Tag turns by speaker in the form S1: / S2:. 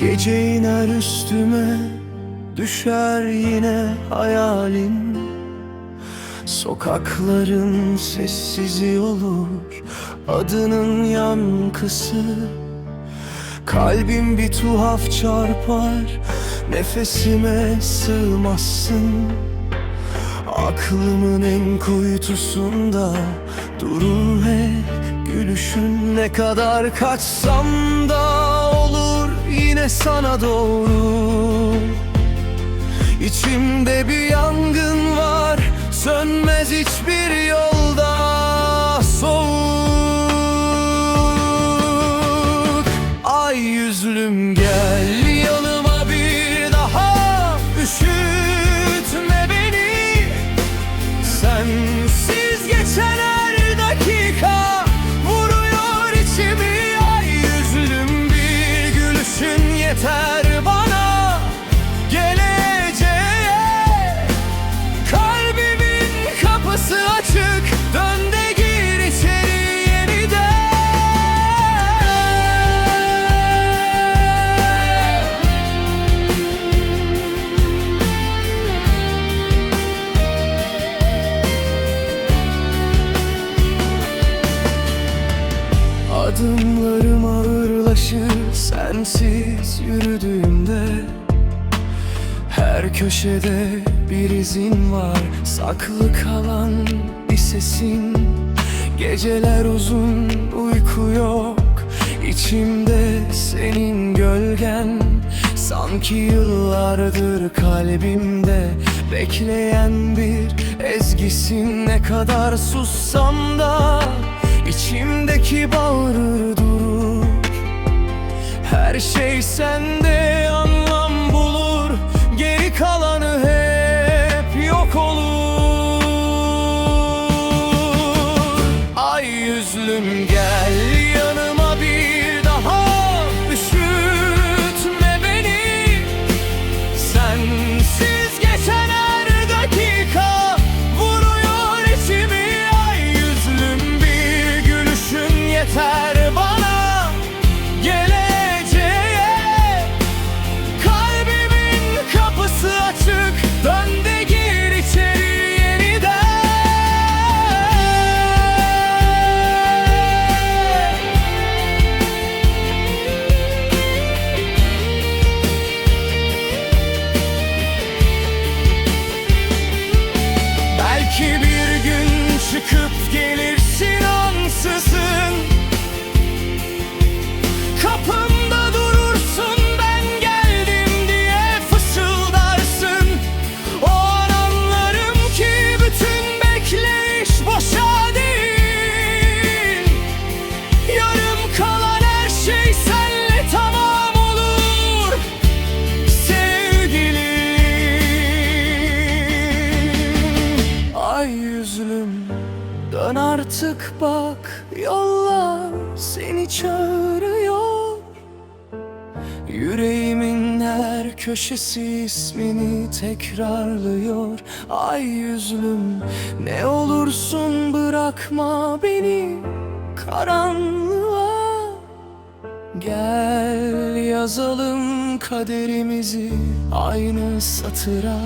S1: Gece iner üstüme Düşer yine hayalin. Sokakların sessizi olur Adının yankısı. Kalbim bir tuhaf çarpar Nefesime sığmazsın. Aklımın en kuytusunda Durur hep gülüşün Ne kadar kaçsam da Yine sana doğru. İçimde bir yangın var Sönmez hiçbir yolda Adımlarım ağırlaşır sensiz yürüdüğümde. Her köşede bir izin var saklı kalan bir sesin. Geceler uzun uyku yok içimde senin gölgen. Sanki yıllardır kalbimde bekleyen bir ezgisin. Ne kadar sussam da içimdeki bağırır durur. Her şey sende Dön artık bak Yollar seni çağırıyor. Yüreğimin her köşesi ismini tekrarlıyor. Ay yüzlüm ne olursun bırakma beni karanlığa. Gel yazalım kaderimizi aynı satıra